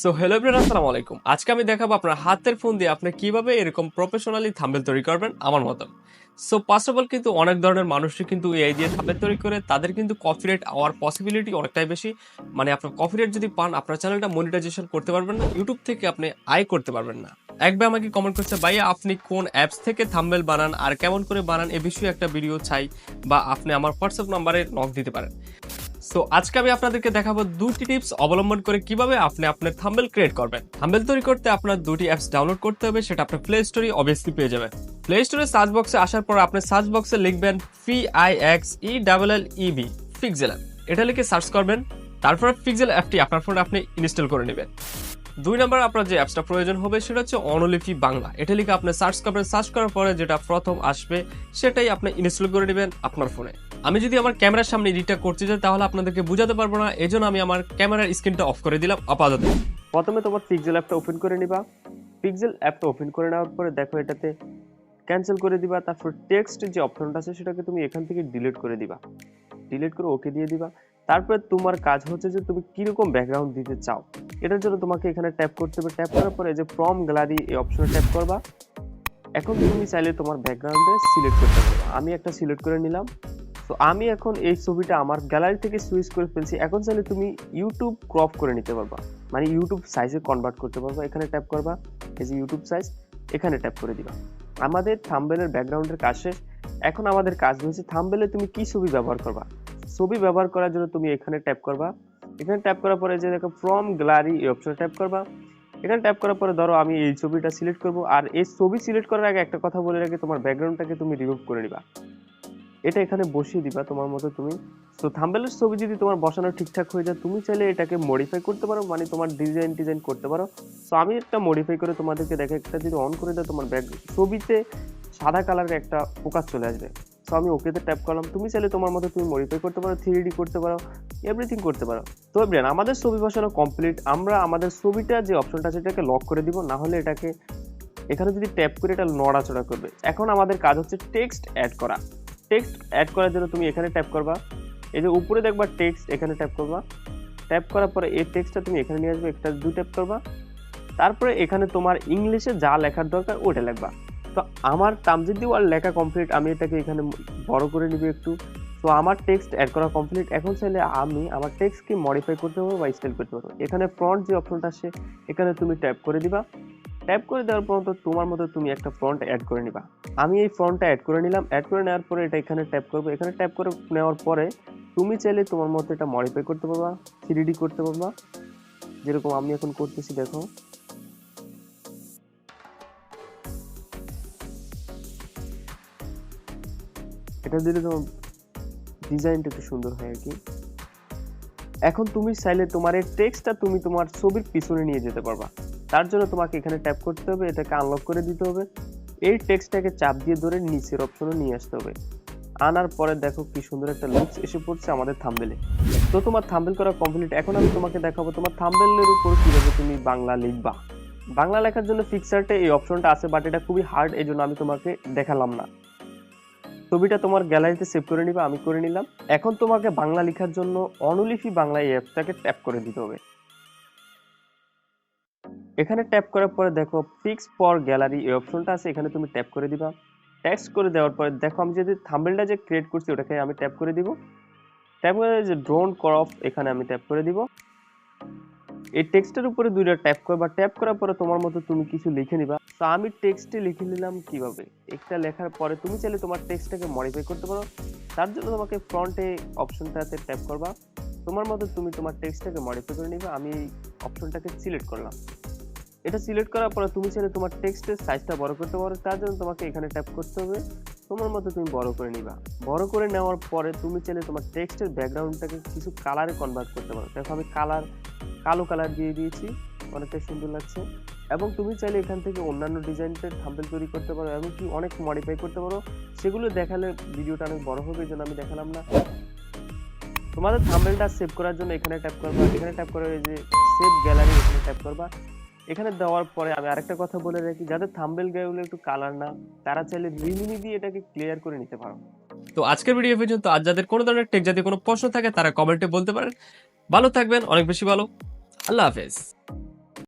So hello everyone আসসালামু আলাইকুম। আজকে আমি দেখাবো আপনার হাতের ফোন দিয়ে আপনি কীভাবে এরকম প্রফেশনালি থাম্বেল তৈরি করবেন, আমার মতন সো ফার্স্ট অফ অল কিন্তু অনেক ধরনের মানুষই কিন্তু এআই দিয়ে থাম্বেল তৈরি করে, তাদের কিন্তু কপিরাইট হওয়ার পসিবিলিটি অনেকটাই বেশি। মানে আপনার কপিরাইট যদি পান, আপনার চ্যানেলটা মনিটাইজেশন করতে পারবেন না ইউটিউব থেকে আপনি আয় করতে পারবেন না। একবার আমাকে কমেন্ট করছে, ভাইয়া, আপনি কোন অ্যাপস থেকে থাম্বেল বানান, আর কেমন করে বানান, এ বিষয়ে একটা ভিডিও চাই, বা আপনি আমার হোয়াটসঅ্যাপ নাম্বারে নক দিতে পারেন। সো আজকে আমি আপনাদেরকে দেখাবো দুটি টিপস অবলম্বন করে কীভাবে আপনি আপনার থাম্বেল ক্রিয়েট করবেন। থাম্বেল তৈরি করতে আপনার দুটি অ্যাপস ডাউনলোড করতে হবে, সেটা আপনার প্লে স্টোরে অবভিয়াসলি পেয়ে যাবেন। প্লে স্টোরে সার্চ বক্সে আসার পর আপনি সার্চ বক্সে লিখবেন P I X E double L E B pixel app এটা লিখে সার্চ করবেন, তারপর ফিক্সেল অ্যাপটি আপনার ফোনে আপনি ইনস্টল করে নেবেন। দুই নম্বর আপনার যে অ্যাপসটা প্রয়োজন হবে, সেটা হচ্ছে অনলিপি বাংলা। এটা লিখে আপনি সার্চ করবেন। সার্চ করার পরে যেটা প্রথম আসবে, সেটাই আপনি ইনস্টল করে নেবেন আপনার ফোনে আমি যদি আমার ক্যামেরার সামনে এডিটটা করতে যাই তাহলে আপনাদেরকে বোঝাতে পারব না। এজন্য আমি আমার ক্যামেরার স্ক্রিনটা অফ করে দিলাম আপাতত। প্রথমে তোমার পিক্সেল অ্যাপটা ওপেন করে নিবা। পিক্সেল অ্যাপটা ওপেন করে নেওয়ার পরে দেখো এটাতে ক্যান্সেল করে দিবা। তারপর টেক্সট যে অপশনটা আছে, সেটাকে তুমি এখান থেকে ডিলিট করে দিবা। ডিলিট করে ওকে দিয়ে দিবা। তারপরে তোমার কাজ হচ্ছে যে তুমি কীরকম ব্যাকগ্রাউন্ড দিতে চাও। এটার জন্য তোমাকে এখানে ট্যাপ করতে হবে। ট্যাপ করার পরে যে ফ্রম গ্যালারি এই অপশনে ট্যাপ করবা। এখন তুমি চাইলে তোমার ব্যাকগ্রাউন্ডে সিলেক্ট করতে পারবে আমি একটা সিলেক্ট করে নিলাম। তো আমি এখন এই ছবিটা আমার গ্যালারি থেকে সুইচ করে ফেলছি। এখন চাইলে তুমি ইউটিউব ক্রপ করে নিতে পারবা। মানে ইউটিউব সাইজে কনভার্ট করতে পারবা। এখানে ট্যাপ করবা। এই যে ইউটিউব সাইজ এখানে ট্যাপ করে দিবা। আমাদের থাম্বেলের ব্যাকগ্রাউন্ডের কাজ শেষ। এখন আমাদের কাজ হচ্ছে থাম্বেলে তুমি কি ছবি ব্যবহার করবা? ছবি ব্যবহার করার জন্য তুমি এখানে ট্যাপ করবা। এখানে ট্যাপ করার পরে যে দেখো ফ্রম গ্যালারি এই অপশনে ট্যাপ করবা। এখানে ট্যাপ করার পরে ধরো আমি এই ছবিটা সিলেক্ট করব আর এই ছবি সিলেক্ট করার আগে একটা কথা বলে রাখি তোমার ব্যাকগ্রাউন্ডটাকে তুমি রিমুভ করে নিবা। এটা এখানে বসিয়ে দিবা তোমার মতো তুমি। তো থাম্বেলের ছবি যদি তোমার বসানো ঠিকঠাক হয়ে যায়, তুমি চাইলে এটাকে মডিফাই করতে পারো মানে তোমার ডিজাইন ডিজাইন করতে পারো। তো আমি একটা মডিফাই করে তোমাদেরকে দেখে একটা যদি অন করে দাও, তোমার ব্যাক ছবিতে সাদা কালারের একটা ফোকাস চলে আসবে। তো আমি ওকেতে ট্যাপ করলাম। তুমি চাইলে তোমার মতো তুমি মডিফাই করতে পারো থ্রি ডি করতে পারো এভরিথিং করতে পারো। তো ব্রেন আমাদের ছবি বসানো কমপ্লিট আমরা আমাদের ছবিটা যে অপশনটা আছে, এটাকে লক করে দিব, না হলে এটাকে এখানে যদি ট্যাপ করে এটা নড়াচড়া করবে। এখন আমাদের কাজ হচ্ছে টেক্সট অ্যাড করা। টেক্সট অ্যাড করার জন্য তুমি এখানে ট্যাপ করবা। এই যে উপরে দেখবা টেক্সট এখানে ট্যাপ করবা। ট্যাপ করার পরে এই টেক্সটটা তুমি এখানে নিয়ে আসবে, একটা দুই ট্যাপ করবা। তারপরে এখানে তোমার ইংলিশে যা লেখার দরকার ওটা লিখবা। তো আমার তামজিদি ওয়াল লেখা কমপ্লিট আমি এটাকে এখানে বড় করে নিব একটু। তো আমার টেক্সট অ্যাড করা কমপ্লিট এখন চাইলে আমি আমার টেক্সটকে মডিফাই করতে পারব বা স্টাইল করতে পারব? এখানে ফ্রন্ট যে অপশনটা আসে, এখানে তুমি ট্যাপ করে দিবা। ট্যাপ করে দেওয়ার পর তোমার মতো তুমি একটা ফ্রন্ট অ্যাড করে নিবা। আমি এই ফ্রন্টটা অ্যাড করে নিলাম অ্যাড করে নেওয়ার পরে এটা এখানে ট্যাপ করব। এখানে ট্যাপ করে নেওয়ার পরে তুমি চাইলে তোমার মতো এটা মডিফাই করতে পারবা থ্রি করতে পারবা। যেরকম আমি এখন করতেছি, দেখো। এটা দিলে তোমার ডিজাইনটা একটু সুন্দর হয় আর কি। এখন তুমি চাইলে তোমার এই টেক্সটটা তুমি তোমার ছবির পিছনে নিয়ে যেতে পারবা। তার জন্য তোমাকে এখানে ট্যাপ করতে হবে, এটাকে আনলক করে দিতে হবে। এই টেক্সটটাকে চাপ দিয়ে ধরে নিচের অপশনে নিয়ে আসতে হবে। আনার পরে দেখো কি সুন্দর একটা লুকস এসে পড়ছে আমাদের থাম্বেলে তো তোমার থাম্বেল করা কমপ্লিট এখন আমি তোমাকে দেখাবো তোমার থাম্বেলের উপর কীভাবে তুমি বাংলা লিখবা। বাংলা লেখার জন্য পিকচারটা এই অপশনটা আছে বাট এটা খুবই হার্ড এই জন্য আমি তোমাকে দেখালাম না। ছবিটা তোমার গ্যালারিতে সেভ করে নিবা, আমি করে নিলাম। এখন তোমাকে বাংলা লেখার জন্য অনুলিপি বাংলা এই অ্যাপটাকে ট্যাপ করে দিতে হবে। এখানে ট্যাপ করার পরে দেখো ফিক্স ফর গ্যালারি এই অপশনটা আছে, এখানে তুমি ট্যাপ করে দিবা। টেক্সট করে দেওয়ার পরে দেখো, আমি যদি থাম্বেলটা যে ক্রিয়েট করছি, ওটাকে আমি ট্যাপ করে দিব। ট্যাপ করে যে ড্রোন ক্রপ এখানে আমি ট্যাপ করে দিব। এই টেক্সটের উপরে দুইটা ট্যাপ করবা ট্যাপ করার পরে তোমার মতো তুমি কিছু লিখে নিবা। তো আমি টেক্সটে লিখে নিলাম কীভাবে? একটা লেখার পরে তুমি চাইলে তোমার টেক্সটটাকে মডিফাই করতে পারো। তার জন্য তোমাকে ফ্রন্টে অপশনটাতে ট্যাপ করবা। তোমার মতো তুমি তোমার টেক্সটটাকে মডিফাই করে নিবা। আমি এই অপশনটাকে সিলেক্ট করলাম। এটা সিলেক্ট করার পরে তুমি চাইলে তোমার টেক্সটের সাইজটা বড় করতে পারো। তার জন্য তোমাকে এখানে ট্যাপ করতে হবে। তোমার মতো তুমি বড় করে নিবা। বড় করে নেওয়ার পরে তুমি চাইলে তোমার টেক্সটের ব্যাকগ্রাউন্ডটাকে কিছু কালারে কনভার্ট করতে পারো। দেখো আমি কালার কালো কালার দিয়ে দিয়েছি অনেকটা সুন্দর লাগছে। এবং তুমি চাইলে এখান থেকে অন্যান্য ডিজাইনের থাম্বেল তৈরি করতে পারো এবং কি অনেক মডিফাই করতে পারো। সেগুলো দেখালে ভিডিওটা অনেক বড় হবে, এই জন্য আমি দেখালাম না। তোমাদের থাম্বেলটা সেভ করার জন্য এখানে ট্যাপ করবা, এখানে ট্যাপ করে যে সেভ গ্যালারি এখানে ট্যাপ করবা। এখানে দেওয়ার পরে আমি আরেকটা কথা বলে রাখি, যাদের থাম্বেল গায়েগুলো একটু কালার না, তারা চাইলে রিমিনি দিয়ে এটাকে ক্লিয়ার করে নিতে পারো। তো আজকের ভিডিও পর্যন্ত। আজ যাদের কোনো ধরনের টেক জাতীয় কোনো প্রশ্ন থাকে, তারা কমেন্টে বলতে পারেন। ভালো থাকবেন, অনেক বেশি ভালো। আল্লাহ হাফেজ।